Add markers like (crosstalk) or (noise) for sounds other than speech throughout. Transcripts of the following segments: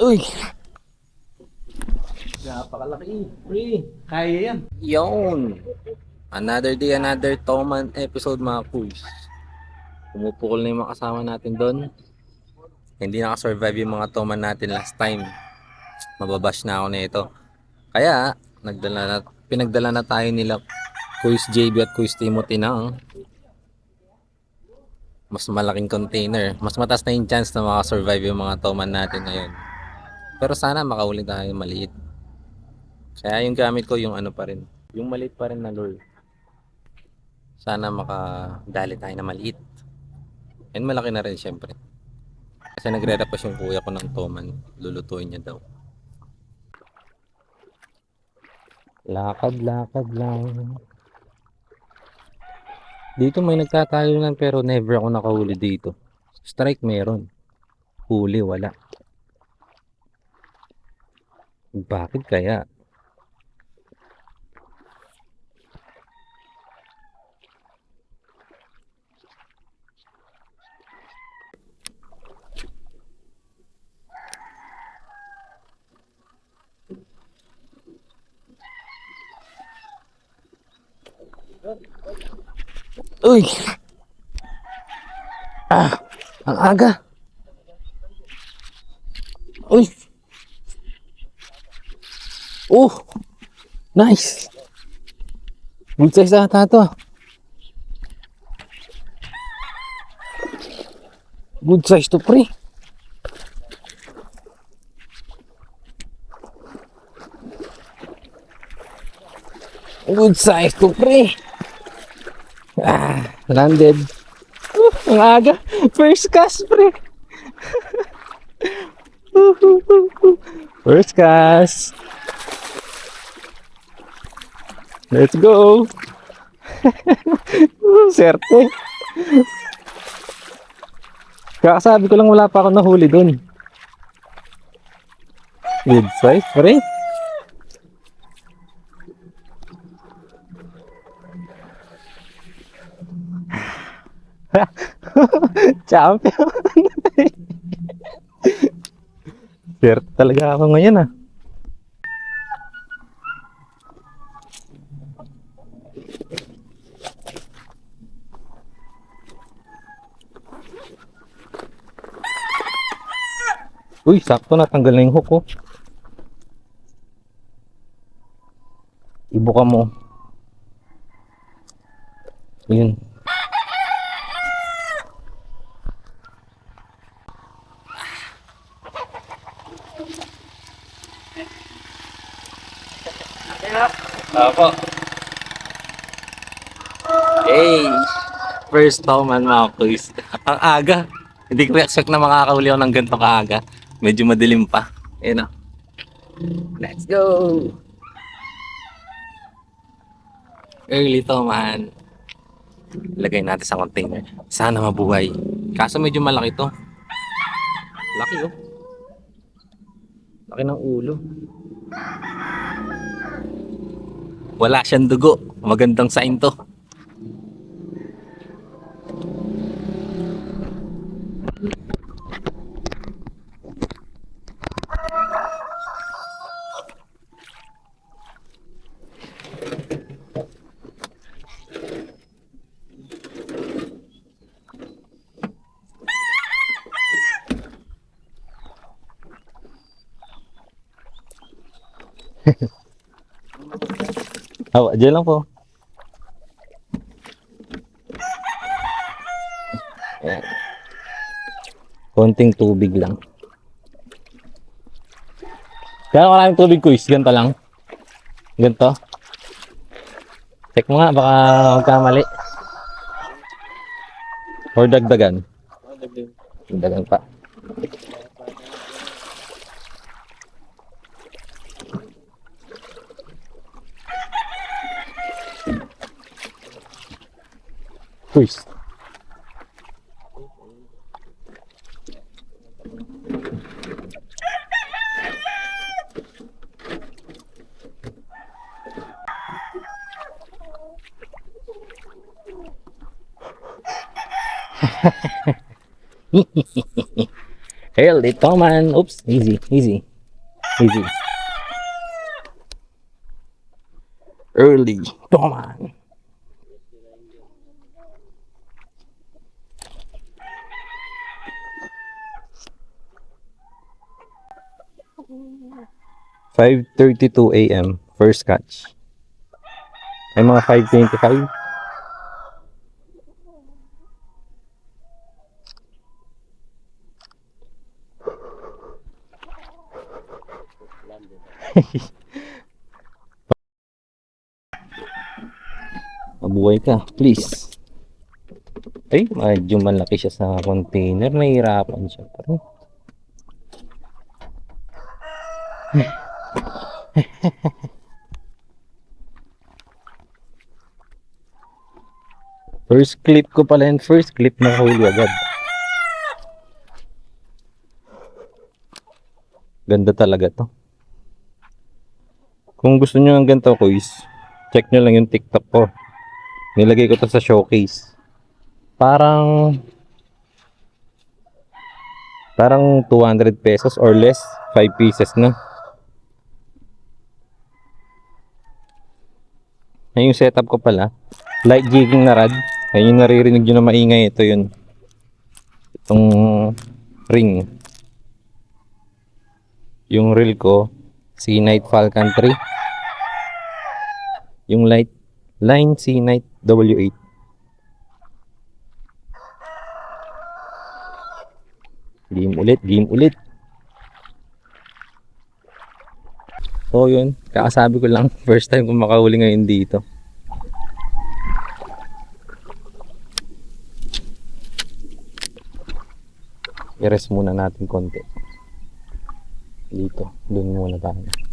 Uy! Napakalaki. Pre, kaya yan. Yon! Another day, another Toman episode mga kuys. Pumupukol na yung mga kasama natin doon. Hindi nakasurvive yung mga Toman natin last time. Mababash na ako na ito. Kaya, nagdala na, pinagdala na tayo nila Kuys JB at Kuys Timothy ng mas malaking container. Mas mataas na yung chance na makasurvive yung mga Toman natin ngayon. Pero sana makahuli tayo maliit. Kaya yung gamit ko yung ano pa rin. Yung maliit pa rin na lure. Sana makadali tayo na maliit. And malaki na rin syempre. Kasi nagre-repost yung kuya ko ng toman. Lulutuin niya daw. Lakad, lakad lang. Dito may nagtatalunan pero never ako nakahuli dito. Strike meron. Huli, wala. Bakit kaya? Uy! Ah! Ang aga! Uy! Oh! Nice! Good size ata to. Good size to pre. Good size to pre. Ah, landed. Uh, ang aga. First cast, pre. (laughs) First cast. Let's go. (laughs) Serte. Kakasabi ko lang wala pa ako nahuli dun. Good size, pre. (laughs) Champion. Swerte talaga ako ngayon ah. Uy, sakto natanggal na yung hook oh. Ibuka mo. Yun. Opo. Hey! First time man mga kuys. Ang aga. Hindi ko expect na makakahuli ako ng ganito kaaga. Medyo madilim pa. Ayun o. Let's go! Early to man. Lagay natin sa container. Sana mabuhay. Kaso medyo malaki to. Laki oh. Laki ng ulo. Wala siyang dugo. Magandang sign to. Hawa, dyan lang po. Ayan. Konting tubig lang. Kaya maraming tubig quiz, ganito lang. Ganito. Check mo nga, baka magkamali. Or dagdagan. Dagdagan pa. Please. (laughs) Here, little man. Oops, easy, easy, easy. Early, Toman. 5.32 a.m. First catch. Ay mga 5.25. (laughs) Mabuhay ka, please. Ay, medyo malaki siya sa container. Nahihirapan siya. Pero, (laughs) First clip ko pala yun. First clip na huli agad. Ganda talaga to. Kung gusto nyo ng ganito quiz, check nyo lang yung TikTok ko. Nilagay ko to sa showcase. Parang parang 200 pesos or less, 5 pieces na. Ayun yung setup ko pala. Light jigging na rad. Ayun yung naririnig nyo na maingay. Ito yun. Itong ring. Yung reel ko, C Night Falcon 3. Yung light line C Night W8. Game ulit, game ulit. So yun, kakasabi ko lang, (laughs) first time ko makahuli ngayon dito. I-rest muna natin konti. Dito, dun muna tayo.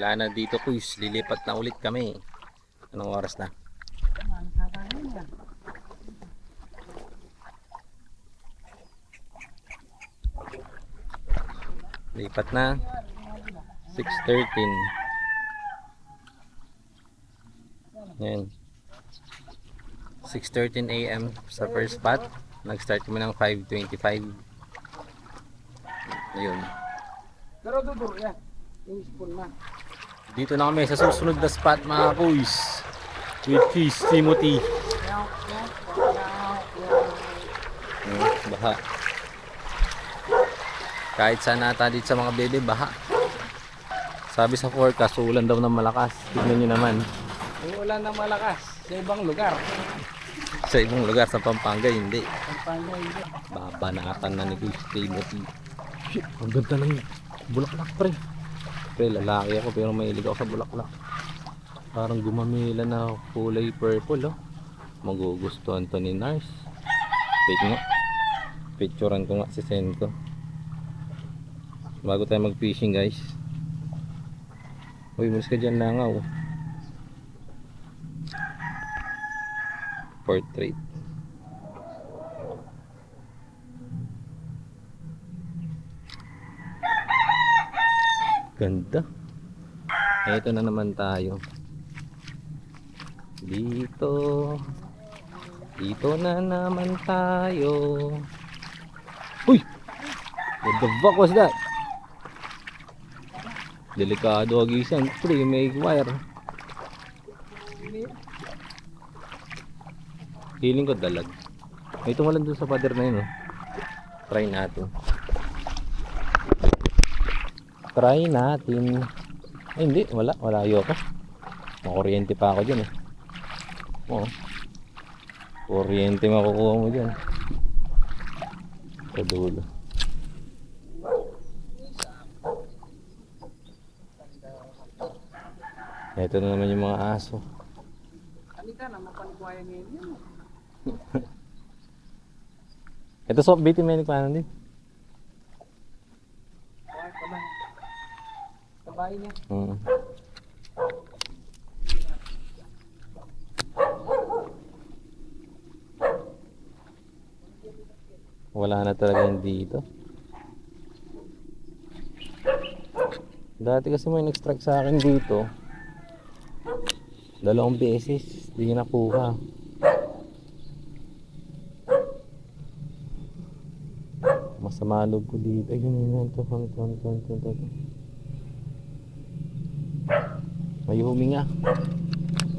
Wala na dito kuys, lilipat na ulit kami. Anong oras na? Lipat na. 6.13. Yan. 6.13 a.m. sa first spot. Nag-start kami ng 5.25. Ayun. Pero duduro yan. Yung spoon na. Dito na kami sa susunod na spot mga boys. With Cheese Timothy. Hmm, baha. Kahit saan nata dito sa mga bebe, baha. Sabi sa forecast, ulan daw ng malakas. Tignan nyo naman. May ulan na malakas sa ibang lugar. Sa ibang lugar sa Pampanga, hindi. Pampanga hindi. Babanatan na ni Kuya Timothy. Shit, ang ganda ng bulaklak pre. Pre, lalaki ako pero mahilig ako sa bulaklak. Parang gumamila na kulay purple oh. Magugustuhan to ni Nars. Wait nga. Picturean ko nga si Senko. Bago tayo mag-fishing guys. Uy, mas ka dyan langaw. Portrait. Ganda. Ito na naman tayo. Dito. Dito na naman tayo. Uy! What the fuck was that? Delikado agisan. Pre, may wire. Feeling ko dalag. May tumalan dun sa pader na yun. Oh. Try natin. Try natin. Ay, hindi. Wala. Wala ayoko. Makuryente pa ako dyan eh. Oo. Kuryente makukuha mo dyan. Sa dulo. Ito na naman yung mga aso. kita na mapaligwaya ngayon yan. (laughs) Ito soft bait yung may din. Kaya pa lang. Sabay niya. Mm. Wala na talaga yung dito. Dati kasi may nag-strike sa akin dito. Dalawang beses, di nakuha. Masama loob ko dito. Ayun, yun, yun, ito, ito, ito, ito, ito, ito, ito. May huminga.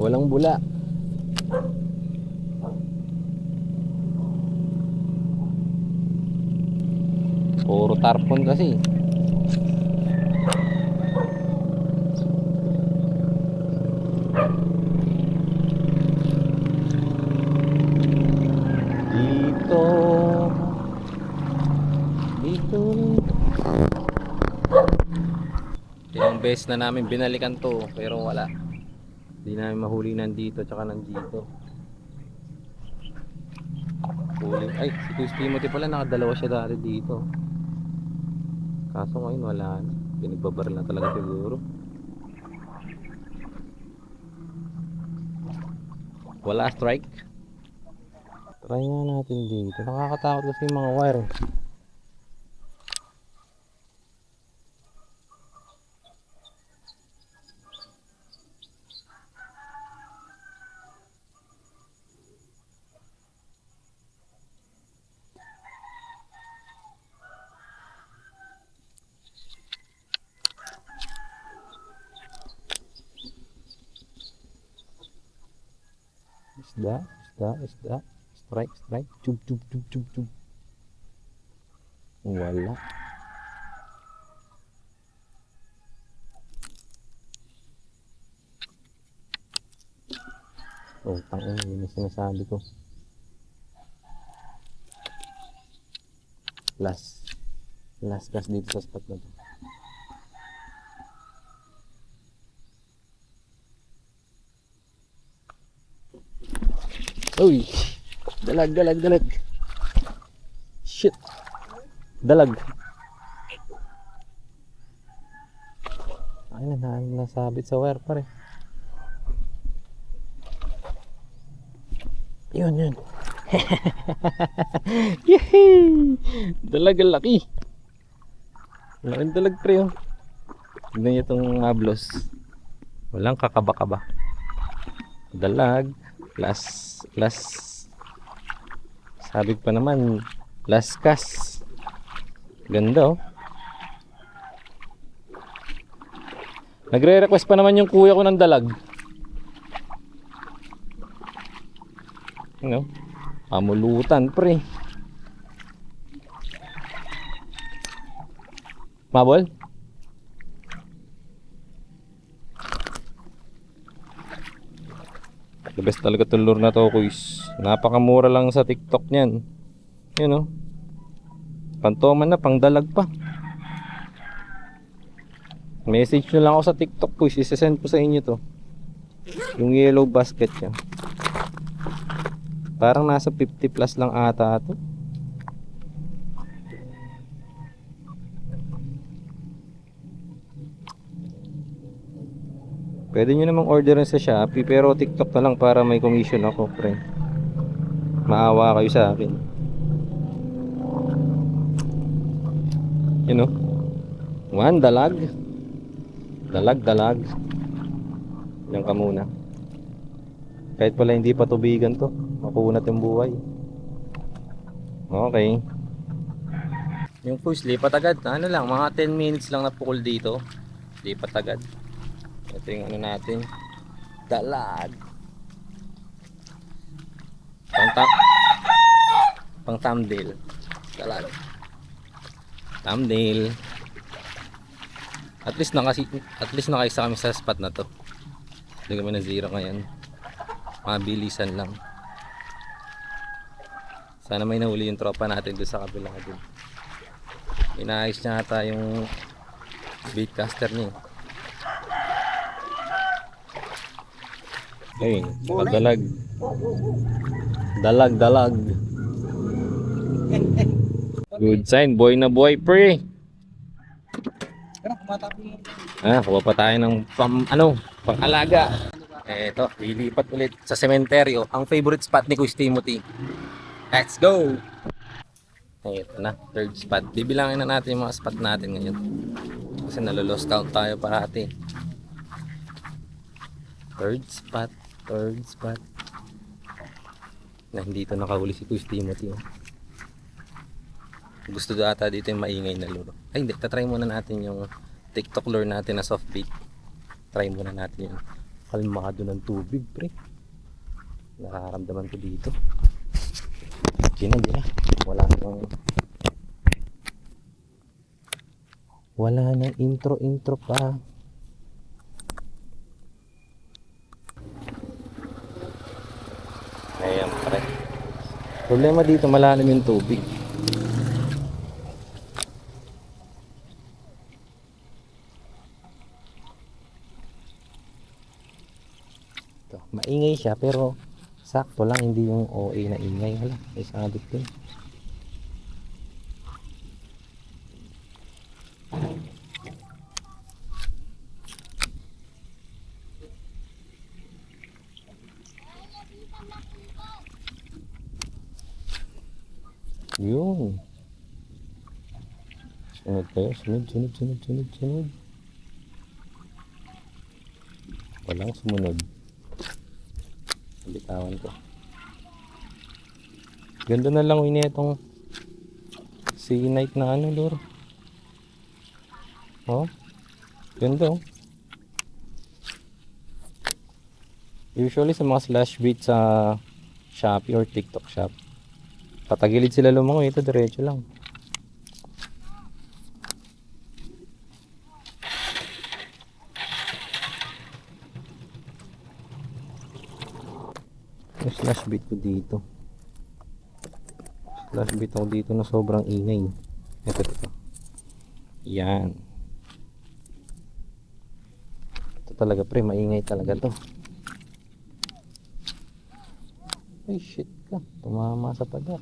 Walang bula. Puro tarpon kasi. Dito. Dito. Ilang beses na namin binalikan to pero wala. Hindi namin mahuli nandito tsaka nandito. Huli. Ay, si Kuya Timothy pala nakadalawa siya dati dito. Kaso ngayon wala na. Pinagbabar na talaga siguro. Wala strike. Try nga natin dito. Nakakatakot kasi yung mga wire. Isda, isda, isda. Strike, strike. Chub, chub, chub, chub, chub. Wala. Oh, tangin, yun yung sinasabi ko. Last. Last gas dito sa spot na to. Uy! Dalag, dalag, dalag. Shit. Dalag. Ay, na, nasabit sa wire pa rin. Yun, yun. (laughs) Yehey! Dalag ang laki. Laking dalag pre oh. Tignan niyo itong ablos. Walang kakaba-kaba. Dalag. Plus, plus. Sabi pa naman, last cast. Ganda oh. Nagre-request pa naman yung kuya ko ng dalag. Ano? Amulutan pre. Mabol? The best talaga itong lure na to, kuys. Napakamura lang sa TikTok niyan. Yun oh. Pantoman na, pangdalag pa. Message nyo lang ako sa TikTok, kuys. Isasend ko sa inyo to. Yung yellow basket niya. Parang nasa 50 plus lang ata to. Pwede nyo namang orderin sa Shopee pero TikTok na lang para may commission ako, pre. Maawa kayo sa akin. You know? One, dalag. Dalag, dalag. Yan ka muna. Kahit pala hindi pa tubigan to, makunat yung buhay. Okay. Yung push, lipat agad. Ano lang, mga 10 minutes lang na pukul dito. Lipat agad. Ito yung ano natin. Dalag. Pang tam Pang thumbnail. Dalag. Thumbnail. At least nakasi at least nakaisa kami sa spot na to. Hindi kami na zero ngayon. Mabilisan lang. Sana may nahuli yung tropa natin doon sa kabila din. Inaayos niya ata yung baitcaster niya. Ayun, padalag. Dalag, dalag. Good sign, boy na boy, pre. Ah, kuha pa tayo ng pam, ano, pang-alaga. Eto, lilipat ulit sa sementeryo. Ang favorite spot ni Kuya Timothy. Let's go! Ito na, third spot. Bibilangin na natin yung mga spot natin ngayon. Kasi nalolost count tayo parati. Third spot, third spot. Na hindi ito nakahuli si Kuya Timothy. oh. Gusto daw ata dito yung maingay na luro. Ay hindi, tatry muna natin yung TikTok lure natin na soft bait. Try muna natin yung kalmado ng tubig, pre. Nararamdaman ko dito. Diyan na, na. Wala nang... Wala nang intro-intro pa. Ayan, pre. Problema dito, malalim yung tubig. Ito, maingay siya pero sakto lang hindi yung OA na ingay wala sabit din yun. Sunod kayo. Sunod sunod sunod sunod sunod. Walang sumunod. Bitawan ko. Ganda na lang ini itong sea night na ano lor oh ganda oh. Usually sa mga slash beat sa Shopee or TikTok shop patagilid sila lumangoy ito diretso lang. Slash beat ko dito. Slash beat ako dito na sobrang ingay. Ito ito. Yan. Ito talaga pre maingay talaga to. Ay shit ka. Tumama sa pagar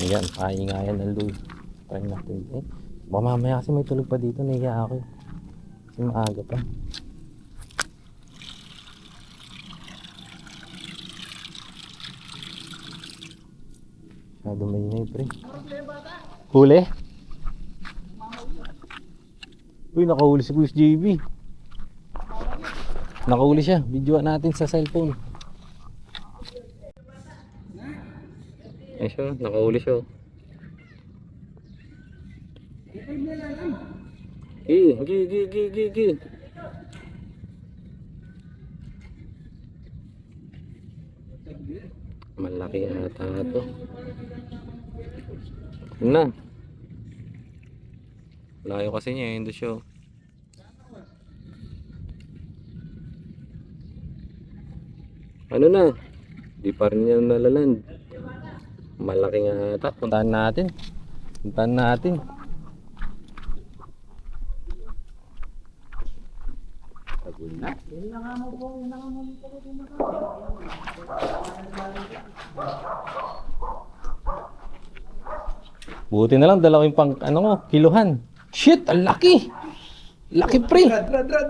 Ayan, paingayan ng Louis. Try natin. Eh, baka mamaya kasi may tulog pa dito, nahiya ako. Kasi maaga pa. Masyado maingay, pre. Huli? Uy, nakahuli si Kuya JB. Nakahuli siya. Videoan natin sa cellphone. Ay siya, nakahuli siya. Gi, gi, gi, gi, gi, gi. Malaki ata to. Yun na. Layo kasi niya, yun siya. oh. Ano na? Di pa rin niya nalaland. Malaki nga ata. Puntahan natin. Puntahan natin. Tagul na. Buti na lang dalawa yung pang ano ko, kiluhan. Shit, ang laki. Laki pre. Rad, rad, rad.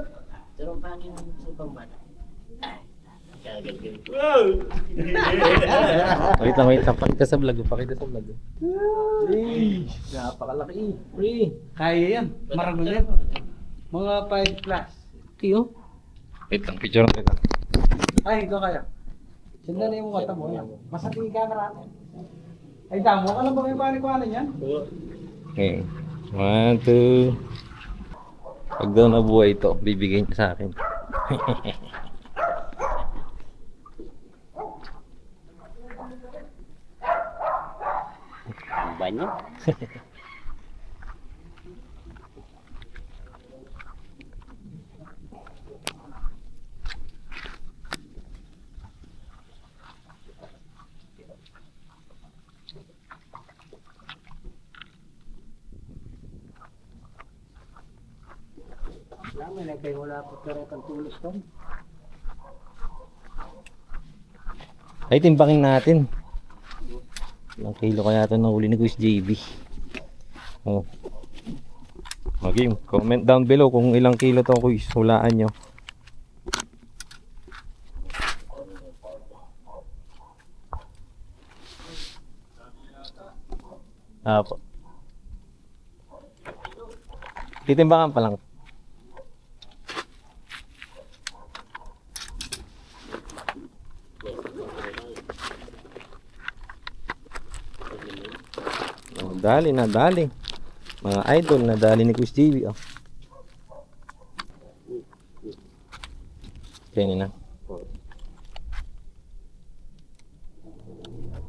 Wait lang, wait lang. Pakita sa vlog. Pakita sa vlog. Ay, napakalaki. Pre, kaya yan. Marami yan. Mga 5 plus. Tiyo. Wait lang, picture lang kita. Ay, ikaw kaya. Sundan na yung mata mo. Masati ka marami. Ay, damo ka lang ba may panikwanan yan? Okay. One, two. Pag daw nabuhay ito, bibigay niya sa akin. (laughs) kanya. Lama na kayo wala po pero tulos ko. Ay, timbangin natin. Ilang kilo kaya ito nahuli ni Kuis JB? Oh. Okay, comment down below kung ilang kilo to Kuis. Hulaan nyo. Apo. Titimbangan pa lang. Oh, dali na, dali. Mga idol na dali ni Kuis TV. Oh. Kaya na.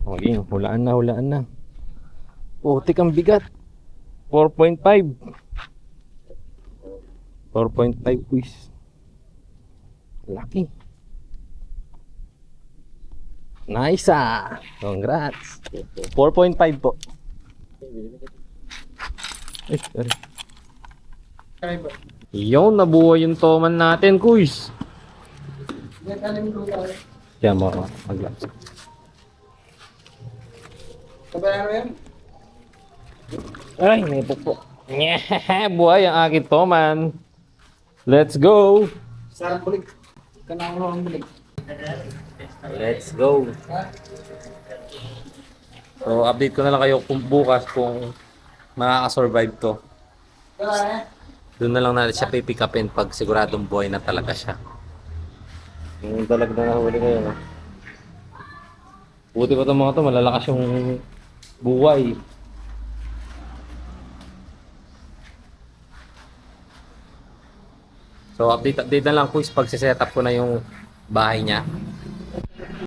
Okay, hulaan na, hulaan na. Putik ang bigat. 4.5. 4.5 Kuis. Laki. Nice ah! Congrats! 4.5 po. Ay, sorry. Yun, nabuhay yung toman natin, kuys. Yan, mo tayo. Yan mo, mag-laps. Kabayan mo yan? Ay, may pukpok. Yeah, (laughs) buhay ang aking toman. Let's go! Sarang bulig. Kanang bulig. Let's go! So, update ko na lang kayo kung bukas kung makaka-survive to. Doon na lang natin siya pipick upin pag siguradong buhay na talaga siya. Yung talag na nahuli ngayon. ah. Buti pa itong mga to, malalakas yung buhay. So update update na lang quiz pag set up ko na yung bahay niya.